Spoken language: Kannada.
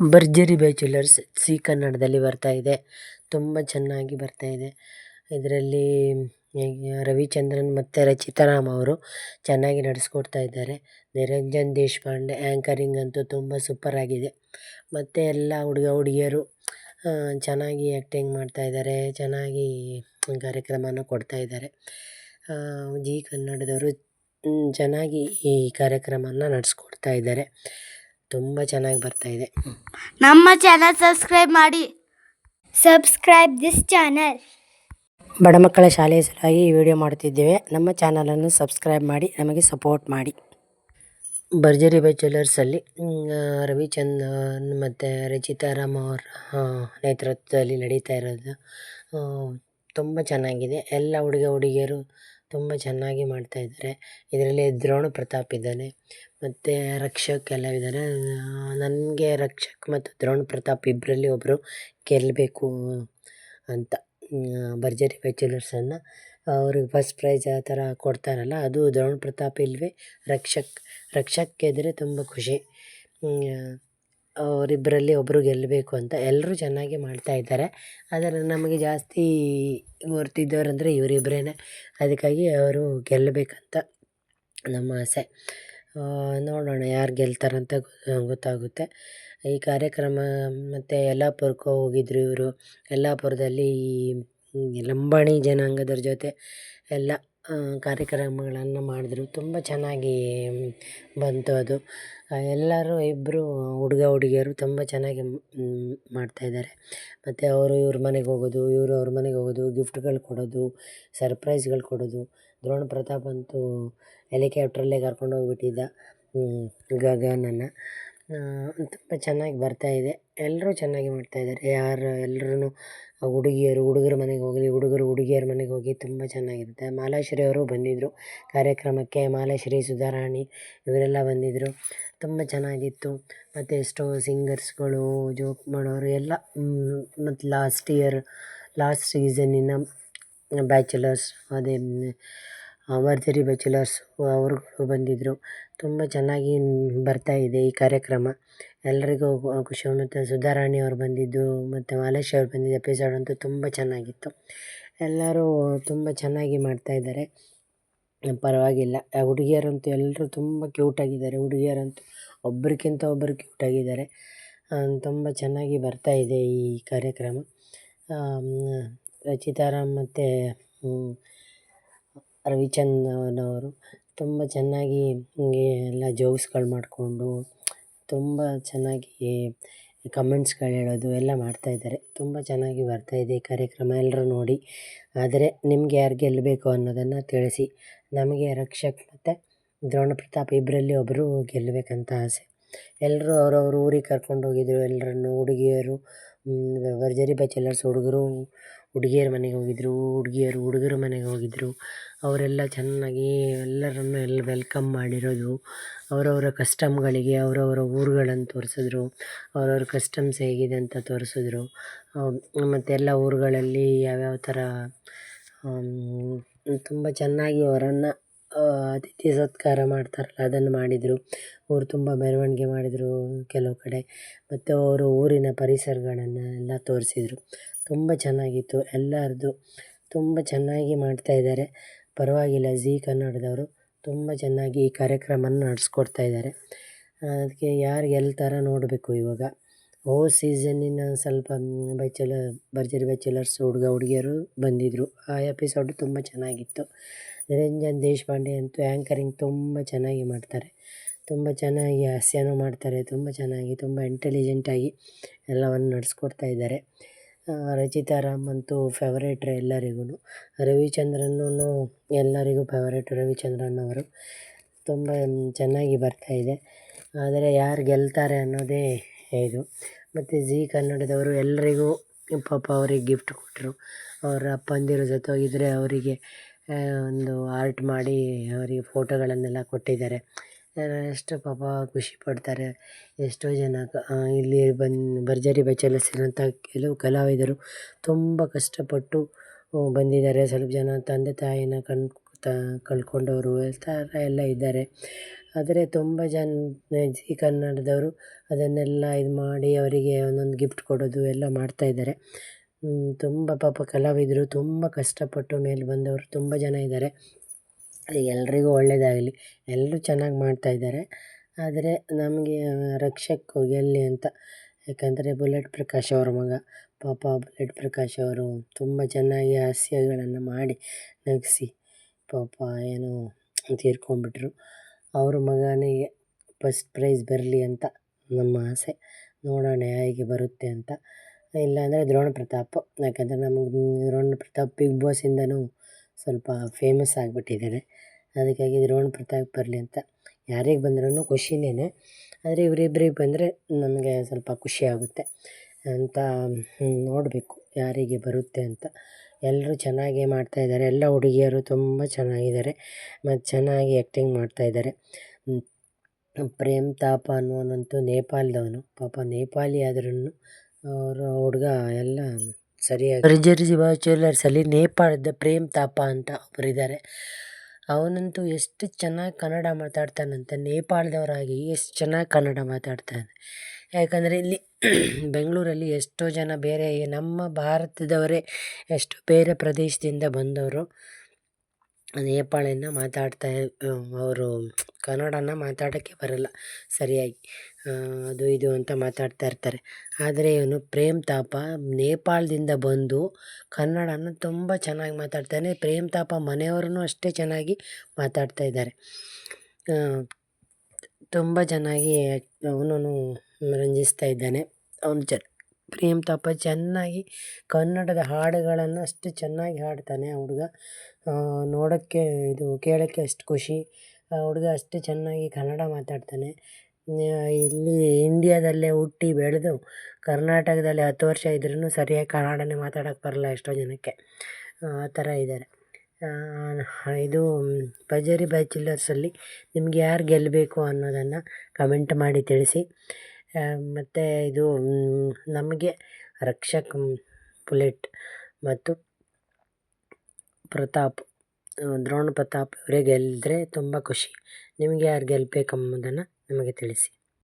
ಭರ್ಜರಿ ಬ್ಯಾಚುಲರ್ಸ್ ಸಿ ಕನ್ನಡದಲ್ಲಿ ಬರ್ತಾ ಇದೆ. ತುಂಬ ಚೆನ್ನಾಗಿ ಬರ್ತಾ ಇದೆ. ಇದರಲ್ಲಿ ರವಿಚಂದ್ರನ್ ಮತ್ತು ರಚಿತಾ ರಾಮ್ ಅವರು ಚೆನ್ನಾಗಿ ನಡೆಸ್ಕೊಡ್ತಾ ಇದ್ದಾರೆ. ನಿರಂಜನ್ ದೇಶಪಾಂಡೆ ಆ್ಯಂಕರಿಂಗ್ ಅಂತೂ ತುಂಬ ಸೂಪರ್ ಆಗಿದೆ. ಮತ್ತು ಎಲ್ಲ ಹುಡುಗ ಹುಡುಗಿಯರು ಚೆನ್ನಾಗಿ ಆ್ಯಕ್ಟಿಂಗ್ ಮಾಡ್ತಾ ಇದ್ದಾರೆ. ಚೆನ್ನಾಗಿ ಕಾರ್ಯಕ್ರಮನ ಕೊಡ್ತಾ ಇದ್ದಾರೆ. ಜಿ ಕನ್ನಡದವರು ಚೆನ್ನಾಗಿ ಈ ಕಾರ್ಯಕ್ರಮನ ನಡೆಸ್ಕೊಡ್ತಾ ಇದ್ದಾರೆ. ತುಂಬ ಚೆನ್ನಾಗಿ ಬರ್ತಾ ಇದೆ. ನಮ್ಮ ಚಾನಲ್ ಸಬ್ಸ್ಕ್ರೈಬ್ ಮಾಡಿ. ಸಬ್ಸ್ಕ್ರೈಬ್ ದಿಸ್ ಚಾನಲ್ ಬಡ ಮಕ್ಕಳ ಶಾಲೆಯ ಸಲುವಾಗಿ ಈ ವಿಡಿಯೋ ಮಾಡುತ್ತಿದ್ದೇವೆ. ನಮ್ಮ ಚಾನಲನ್ನು ಸಬ್ಸ್ಕ್ರೈಬ್ ಮಾಡಿ ನಮಗೆ ಸಪೋರ್ಟ್ ಮಾಡಿ. ಭರ್ಜರಿ ಬ್ಯಾಚುಲರ್ಸಲ್ಲಿ ರವಿಚಂದ್ ಮತ್ತು ರಚಿತಾ ರಾಮ್ ಅವರ ನೇತೃತ್ವದಲ್ಲಿ ನಡೀತಾ ಇರೋದು. ತುಂಬ ಚೆನ್ನಾಗಿದೆ. ಎಲ್ಲ ಹುಡುಗ ಹುಡುಗಿಯರು ತುಂಬ ಚೆನ್ನಾಗಿ ಮಾಡ್ತಾ ಇದ್ದಾರೆ. ಇದರಲ್ಲಿ ದ್ರೋಣ ಪ್ರತಾಪ್ ಇದ್ದಾನೆ, ಮತ್ತು ರಕ್ಷಕ್ ಎಲ್ಲ ಇದ್ದಾರೆ. ನನಗೆ ರಕ್ಷಕ್ ಮತ್ತು ದ್ರೋಣ ಪ್ರತಾಪ್ ಇಬ್ಬರಲ್ಲಿ ಒಬ್ಬರು ಗೆಲ್ಲಬೇಕು ಅಂತ ಭರ್ಜರಿ ಬ್ಯಾಚುಲರ್ಸನ್ನು ಅವ್ರಿಗೆ ಫಸ್ಟ್ ಪ್ರೈಜ್ ಆ ಥರ ಕೊಡ್ತಾರಲ್ಲ, ಅದು ದ್ರೋಣ ಪ್ರತಾಪ್ ಇಲ್ಲವೇ ರಕ್ಷಕ್. ರಕ್ಷಕ್ ಗೆದ್ದರೆ ತುಂಬ ಖುಷಿ. ಅವರಿಬ್ಬರಲ್ಲಿ ಒಬ್ಬರು ಗೆಲ್ಲಬೇಕು ಅಂತ ಎಲ್ಲರೂ ಚೆನ್ನಾಗಿ ಮಾಡ್ತಾ ಇದ್ದಾರೆ. ಆದರೆ ನಮಗೆ ಜಾಸ್ತಿ ಗುರ್ತಿದ್ದವ್ರಂದರೆ ಇವರಿಬ್ಬರೇ ಅದಕ್ಕಾಗಿ ಅವರು ಗೆಲ್ಲಬೇಕಂತ ನಮ್ಮ ಆಸೆ. ನೋಡೋಣ ಯಾರು ಗೆಲ್ತಾರಂತ ಗೊತ್ತಾಗುತ್ತೆ. ಈ ಕಾರ್ಯಕ್ರಮ ಮತ್ತು ಯಲ್ಲಾಪುರಕ್ಕೆ ಹೋಗಿದ್ರು ಇವರು. ಯಲ್ಲಾಪುರದಲ್ಲಿ ಈ ಲಂಬಾಣಿ ಜನಾಂಗದವ್ರ ಜೊತೆ ಎಲ್ಲ ಕಾರ್ಯಕ್ರಮಗಳನ್ನು ಮಾಡಿದ್ರು. ತುಂಬ ಚೆನ್ನಾಗಿ ಬಂತು ಅದು. ಎಲ್ಲರೂ ಇಬ್ಬರು ಹುಡುಗ ಹುಡುಗಿಯರು ತುಂಬ ಚೆನ್ನಾಗಿ ಮಾಡ್ತಾಯಿದ್ದಾರೆ ಮತ್ತು ಅವರು ಇವ್ರ ಮನೆಗೆ ಹೋಗೋದು, ಇವರು ಅವ್ರ ಮನೆಗೆ ಹೋಗೋದು, ಗಿಫ್ಟ್ಗಳು ಕೊಡೋದು, ಸರ್ಪ್ರೈಸ್ಗಳು ಕೊಡೋದು. ದ್ರೋಣ ಪ್ರತಾಪ್ ಅಂತೂ ಹೆಲಿಕ್ಯಾಪ್ಟ್ರಲ್ಲೇ ಕರ್ಕೊಂಡು ಹೋಗ್ಬಿಟ್ಟಿದ್ದ ಗಗನನ್ನು. ತುಂಬ ಚೆನ್ನಾಗಿ ಬರ್ತಾ ಇದೆ. ಎಲ್ಲರೂ ಚೆನ್ನಾಗಿ ಮಾಡ್ತಾಯಿದ್ದಾರೆ ಯಾರು ಎಲ್ರೂ ಹುಡುಗಿಯರು, ಹುಡುಗರ ಮನೆಗೆ ಹೋಗಲಿ, ಹುಡುಗರು, ಹುಡುಗಿಯರ ಮನೆಗೆ ಹೋಗಿ ತುಂಬ ಚೆನ್ನಾಗಿರುತ್ತೆ. ಮಾಲಾಶ್ರೀ ಅವರು ಬಂದಿದ್ದರು ಕಾರ್ಯಕ್ರಮಕ್ಕೆ, ಮಾಲಾಶ್ರೀ, ಸುಧಾರಾಣಿ ಇವರೆಲ್ಲ ಬಂದಿದ್ದರು ತುಂಬ ಚೆನ್ನಾಗಿತ್ತು. ಮತ್ತು ಎಷ್ಟೋ ಸಿಂಗರ್ಸ್ಗಳು, ಜೋಕ್ ಮಾಡೋರು ಎಲ್ಲ ಮತ್ತು ಲಾಸ್ಟ್ ಇಯರ್ ಲಾಸ್ಟ್ ಸೀಸನ್ನಿನ ಬ್ಯಾಚುಲರ್ಸ್ ಅದೇ ಭರ್ಜರಿ ಬ್ಯಾಚುಲರ್ಸ್ ಅವ್ರಿಗೂ ಬಂದಿದ್ದರು ತುಂಬ ಚೆನ್ನಾಗಿ ಬರ್ತಾ ಇದೆ ಈ ಕಾರ್ಯಕ್ರಮ. ಎಲ್ರಿಗೂ ಖುಷಿ ಮತ್ತು ಸುಧಾರಾಣಿ ಅವ್ರು ಬಂದಿದ್ದು, ಮತ್ತು ಮಾಲೇಶ್ ಅವ್ರು ಬಂದಿದ್ದ ಎಪಿಸೋಡ್ ಅಂತೂ ತುಂಬ ಚೆನ್ನಾಗಿತ್ತು. ಎಲ್ಲರೂ ತುಂಬ ಚೆನ್ನಾಗಿ ಮಾಡ್ತಾಯಿದ್ದಾರೆ ಪರವಾಗಿಲ್ಲ. ಹುಡುಗಿಯರಂತೂ ಎಲ್ಲರೂ ತುಂಬ ಕ್ಯೂಟಾಗಿದ್ದಾರೆ ಹುಡುಗಿಯರಂತೂ ಒಬ್ರಿಗಿಂತ ಒಬ್ಬರು ಕ್ಯೂಟಾಗಿದ್ದಾರೆ ತುಂಬ ಚೆನ್ನಾಗಿ ಬರ್ತಾಯಿದೆ ಈ ಕಾರ್ಯಕ್ರಮ. ರಚಿತಾ ರಾಮ್ ಮತ್ತು ರವಿಚಂದ್ರನ್ ಅವರು ತುಂಬ ಚೆನ್ನಾಗಿ ಹಿಂಗೆ ಎಲ್ಲ ಜೋಕ್ಸ್ಗಳು ಮಾಡಿಕೊಂಡು ತುಂಬ ಚೆನ್ನಾಗಿ ಕಮೆಂಟ್ಸ್ಗಳು ಹೇಳೋದು ಎಲ್ಲ ಮಾಡ್ತಾ ಇದ್ದಾರೆ. ತುಂಬ ಚೆನ್ನಾಗಿ ಬರ್ತಾ ಇದೆ ಕಾರ್ಯಕ್ರಮ ಎಲ್ಲರೂ ನೋಡಿ. ಆದರೆ ನಿಮ್ಗೆ ಯಾರು ಗೆಲ್ಲಬೇಕು ಅನ್ನೋದನ್ನು ತಿಳಿಸಿ. ನಮಗೆ ರಕ್ಷಕ್ ಮತ್ತು ದ್ರೋಣ ಪ್ರತಾಪ್ ಇಬ್ಬರಲ್ಲಿ ಒಬ್ಬರು ಗೆಲ್ಲಬೇಕಂತ ಆಸೆ. ಎಲ್ಲರೂ ಅವ್ರವ್ರ ಊರಿಗೆ ಕರ್ಕೊಂಡು ಹೋಗಿದ್ರು. ಎಲ್ಲರನ್ನು ಹುಡುಗಿಯರು ವರ್ಜರಿ ಬ್ಯಾಚುಲರ್ಸ್ ಹುಡುಗರು ಹುಡುಗಿಯರ ಮನೆಗೆ ಹೋಗಿದ್ರು, ಹುಡುಗಿಯರು, ಹುಡುಗರ ಮನೆಗೆ ಹೋಗಿದ್ರು. ಅವರೆಲ್ಲ ಚೆನ್ನಾಗಿ ಎಲ್ಲರನ್ನು ಎಲ್ಲ ವೆಲ್ಕಮ್ ಮಾಡಿರೋದು. ಅವರವರ ಕಸ್ಟಮ್ಗಳಿಗೆ ಅವರವರ ಊರುಗಳನ್ನು ತೋರಿಸಿದ್ರು. ಅವರವ್ರ ಕಸ್ಟಮ್ಸ್ ಹೇಗಿದೆ ಅಂತ ತೋರಿಸಿದ್ರು. ಮತ್ತು ಎಲ್ಲ ಊರುಗಳಲ್ಲಿ ಯಾವ್ಯಾವ ಥರ ತುಂಬ ಚೆನ್ನಾಗಿ ಅವರನ್ನು ಅತಿಥಿ ಸತ್ಕಾರ ಮಾಡ್ತಾರಲ್ಲ, ಅದನ್ನು ಮಾಡಿದರು. ಅವರು ತುಂಬ ಮೆರವಣಿಗೆ ಮಾಡಿದರು ಕೆಲವು ಕಡೆ. ಮತ್ತು ಅವರು ಊರಿನ ಪರಿಸರಗಳನ್ನು ಎಲ್ಲ ತೋರಿಸಿದ್ರು. ತುಂಬ ಚೆನ್ನಾಗಿತ್ತು ಎಲ್ಲರದ್ದು. ತುಂಬ ಚೆನ್ನಾಗಿ ಮಾಡ್ತಾ ಇದ್ದಾರೆ. ಪರವಾಗಿಲ್ಲ ಝೀ ಕನ್ನಡದವರು ತುಂಬ ಚೆನ್ನಾಗಿ ಈ ಕಾರ್ಯಕ್ರಮನ ನಡೆಸ್ಕೊಡ್ತಾ ಇದ್ದಾರೆ. ಅದಕ್ಕೆ ಯಾರು ಥರ ನೋಡಬೇಕು ಇವಾಗ? ಹೋದ ಸೀಸನ್ನಿನ ಸ್ವಲ್ಪ ಬ್ಯಾಚುಲ ಭರ್ಜರಿ ಬ್ಯಾಚುಲರ್ಸ್ ಹುಡುಗ, ಹುಡುಗಿಯರು ಬಂದಿದ್ದರು ಆ ಎಪಿಸೋಡ್ ತುಂಬ ಚೆನ್ನಾಗಿತ್ತು. ನಿರಂಜನ್ ದೇಶಪಾಂಡೆ ಅಂತೂ ಆ್ಯಂಕರಿಂಗ್ ತುಂಬ ಚೆನ್ನಾಗಿ ಮಾಡ್ತಾರೆ. ತುಂಬ ಚೆನ್ನಾಗಿ ಹಾಸ್ಯನೂ ಮಾಡ್ತಾರೆ. ತುಂಬ ಚೆನ್ನಾಗಿ, ತುಂಬ ಇಂಟೆಲಿಜೆಂಟಾಗಿ ಎಲ್ಲವನ್ನು ನಡೆಸ್ಕೊಡ್ತಾ ಇದ್ದಾರೆ. ರಚಿತಾ ರಾಮ್ ಅಂತೂ ಫೇವರೇಟ್ರೆ ಎಲ್ಲರಿಗೂ ರವಿಚಂದ್ರನೂ ಎಲ್ಲರಿಗೂ ಫೆವರೇಟ್ ರವಿಚಂದ್ರನ್ ಅವರು. ತುಂಬ ಚೆನ್ನಾಗಿ ಇದೆ. ಆದರೆ ಯಾರು ಗೆಲ್ತಾರೆ ಅನ್ನೋದೇ ಇದು. ಮತ್ತು ಝೀ ಕನ್ನಡದವರು ಎಲ್ಲರಿಗೂ ಪಾಪ ಅವ್ರಿಗೆ ಗಿಫ್ಟ್ ಕೊಟ್ಟರು ಅವರ ಅಪ್ಪಂದಿರು ಸತ್ತೋಗಿದ್ದರೆ ಅವರಿಗೆ ಒಂದು ಆರ್ಟ್ ಮಾಡಿ ಅವರಿಗೆ ಫೋಟೋಗಳನ್ನೆಲ್ಲ ಕೊಟ್ಟಿದ್ದಾರೆ. ಎಷ್ಟು ಪಾಪ ಖುಷಿ ಪಡ್ತಾರೆ. ಎಷ್ಟೋ ಜನ ಇಲ್ಲಿ ಬಂದು, ಭರ್ಜರಿ ಬ್ಯಾಚುಲರ್ಸ್ ಇರೋಂಥ ಕೆಲವು ಕಲಾವಿದರು ತುಂಬ ಕಷ್ಟಪಟ್ಟು ಬಂದಿದ್ದಾರೆ. ಸ್ವಲ್ಪ ಜನ ತಂದೆ ತಾಯಿನ ಕಣ್ ತ ಕಳ್ಕೊಂಡವರು ಥರ ಎಲ್ಲ ಇದ್ದಾರೆ. ಆದರೆ ತುಂಬ ಜನ ಜೀ ಕನ್ನಡದವರು ಅದನ್ನೆಲ್ಲ ಇದು ಮಾಡಿ ಅವರಿಗೆ ಒಂದೊಂದು ಗಿಫ್ಟ್ ಕೊಡೋದು ಎಲ್ಲ ಮಾಡ್ತಾಯಿದ್ದಾರೆ ತುಂಬ ಪಾಪ ಕಲಾವಿದರು, ತುಂಬ ಕಷ್ಟಪಟ್ಟು ಮೇಲೆ ಬಂದವರು, ತುಂಬ ಜನ ಇದ್ದಾರೆ. ಎಲ್ರಿಗೂ ಒಳ್ಳೆಯದಾಗಲಿ ಎಲ್ಲರೂ ಚೆನ್ನಾಗಿ ಮಾಡ್ತಾಯಿದ್ದಾರೆ ಆದರೆ ನಮಗೆ ರಕ್ಷಕ್ ಗೆಲ್ಲಿ ಅಂತ, ಯಾಕಂದರೆ ಬುಲೆಟ್ ಪ್ರಕಾಶ್ ಅವರ ಮಗ, ಪಾಪ ಬುಲೆಟ್ ಪ್ರಕಾಶ್ ಅವರು ತುಂಬ ಚೆನ್ನಾಗಿ ಹಾಸ್ಯಗಳನ್ನು ಮಾಡಿ ನಗಿಸಿ ಪಾಪ ಏನೋ ತೀರ್ಕೊಂಡ್ಬಿಟ್ರು ಅವ್ರ ಮಗನಿಗೆ ಫಸ್ಟ್ ಪ್ರೈಸ್ ಬರಲಿ ಅಂತ ನಮ್ಮ ಆಸೆ. ನೋಡೋಣ ಹೇಗೆ ಬರುತ್ತೆ ಅಂತ. ಇಲ್ಲಾಂದರೆ ದ್ರೋಣ ಪ್ರತಾಪ್. ಯಾಕಂದರೆ ನಮಗೆ ದ್ರೋಣ ಪ್ರತಾಪ್ ಬಿಗ್ ಬಾಸಿಂದನೂ ಸ್ವಲ್ಪ ಫೇಮಸ್ ಆಗಿಬಿಟ್ಟಿದ್ದಾರೆ ಅದಕ್ಕಾಗಿ ದ್ರೋಣ ಪ್ರತಾಪ್ ಬರಲಿ ಅಂತ ಯಾರಿಗೆ ಬಂದ್ರೂ ಖುಷಿನೇ ಆದರೆ ಇವರಿಬ್ರಿಗೆ ಬಂದರೆ ನಮಗೆ ಸ್ವಲ್ಪ ಖುಷಿ ಆಗುತ್ತೆ. ಅಂತ ನೋಡಬೇಕು ಯಾರಿಗೆ ಬರುತ್ತೆ ಅಂತ. ಎಲ್ಲರೂ ಚೆನ್ನಾಗೇ ಮಾಡ್ತಾಯಿದ್ದಾರೆ ಎಲ್ಲ ಹುಡುಗಿಯರು ತುಂಬ ಚೆನ್ನಾಗಿದ್ದಾರೆ. ಮತ್ತು ಚೆನ್ನಾಗಿ ಆ್ಯಕ್ಟಿಂಗ್ ಮಾಡ್ತಾಯಿದ್ದಾರೆ ಪ್ರೇಮ್, ತಾಪ ಅನ್ನುವನಂತೂ ನೇಪಾಳದವನು. ಪಾಪ ನೇಪಾಳಿ ಆದ್ರೂ ಅವರ ಹುಡುಗ ಎಲ್ಲ ಸರಿಯಾಗಿ ರಿಜರ್ಜಿ ಜ್ಯುವೆಲ್ಲರ್ಸಲ್ಲಿ ನೇಪಾಳದ ಪ್ರೇಮ್, ತಾಪ ಅಂತ ಒಬ್ಬರಿದ್ದಾರೆ ಅವನಂತೂ ಎಷ್ಟು ಚೆನ್ನಾಗಿ ಕನ್ನಡ ಮಾತಾಡ್ತಾನಂತ. ನೇಪಾಳದವರಾಗಿ ಎಷ್ಟು ಚೆನ್ನಾಗಿ ಕನ್ನಡ ಮಾತಾಡ್ತಾನೆ. ಯಾಕಂದರೆ ಇಲ್ಲಿ ಬೆಂಗಳೂರಲ್ಲಿ ಎಷ್ಟೋ ಜನ ಬೇರೆ ನಮ್ಮ ಭಾರತದವರೇ ಎಷ್ಟೋ ಬೇರೆ ಪ್ರದೇಶದಿಂದ ಬಂದವರು. ನೇಪಾಳಿನ ಮಾತಾಡ್ತಾ, ಅವರು ಕನ್ನಡನ ಮಾತಾಡೋಕ್ಕೆ ಬರಲ್ಲ, ಸರಿಯಾಗಿ. ಅದು ಇದು ಅಂತ ಮಾತಾಡ್ತಾ ಇರ್ತಾರೆ. ಆದರೆ ಇವನು ಪ್ರೇಮ್ ತಾಪ ನೇಪಾಳದಿಂದ ಬಂದು ಕನ್ನಡನ ತುಂಬ ಚೆನ್ನಾಗಿ ಮಾತಾಡ್ತಾನೆ ಪ್ರೇಮ್ ತಾಪ ಮನೆಯವ್ರೂ ಅಷ್ಟೇ ಚೆನ್ನಾಗಿ ಮಾತಾಡ್ತಾ ಇದ್ದಾರೆ. ತುಂಬ ಚೆನ್ನಾಗಿ ಅವನೂ ರಂಜಿಸ್ತಾ ಇದ್ದಾನೆ. ಅವನು ಜ ಪ್ರೇಮ್ ತಾಪ ಚೆನ್ನಾಗಿ ಕನ್ನಡದ ಹಾಡುಗಳನ್ನು ಅಷ್ಟು ಚೆನ್ನಾಗಿ ಹಾಡ್ತಾನೆ ಆ ಹುಡುಗ. ನೋಡೋಕ್ಕೆ ಇದು ಕೇಳೋಕ್ಕೆ ಅಷ್ಟು ಖುಷಿ. ಆ ಹುಡುಗ ಅಷ್ಟು ಚೆನ್ನಾಗಿ ಕನ್ನಡ ಮಾತಾಡ್ತಾನೆ. ಇಲ್ಲಿ ಇಂಡಿಯಾದಲ್ಲೇ ಹುಟ್ಟಿ ಬೆಳೆದು ಕರ್ನಾಟಕದಲ್ಲಿ ಹತ್ತು ವರ್ಷ ಇದ್ರೂ ಸರಿಯಾಗಿ ಕನ್ನಡನೇ ಮಾತಾಡೋಕ್ಕೆ ಬರಲ್ಲ ಎಷ್ಟೋ ಜನಕ್ಕೆ. ಆ ಥರ ಇದ್ದಾರೆ. ಇದು ಭರ್ಜರಿ ಬ್ಯಾಚುಲರ್ಸಲ್ಲಿ ನಿಮ್ಗೆ ಯಾರು ಗೆಲ್ಲಬೇಕು ಅನ್ನೋದನ್ನು ಕಮೆಂಟ್ ಮಾಡಿ ತಿಳಿಸಿ. ಮತ್ತು ಇದು ನಮಗೆ ರಕ್ಷಕ್ ಪುಲೆಟ್ ಮತ್ತು ಪ್ರತಾಪ್ ದ್ರೋಣ ಪ್ರತಾಪ್ ಇವರೇ ಗೆದ್ದರೆ ತುಂಬ ಖುಷಿ. ನಿಮಗೆ ಯಾರು ಗೆಲ್ಲಬೇಕೆಂಬುದನ್ನು ನಮಗೆ ತಿಳಿಸಿ.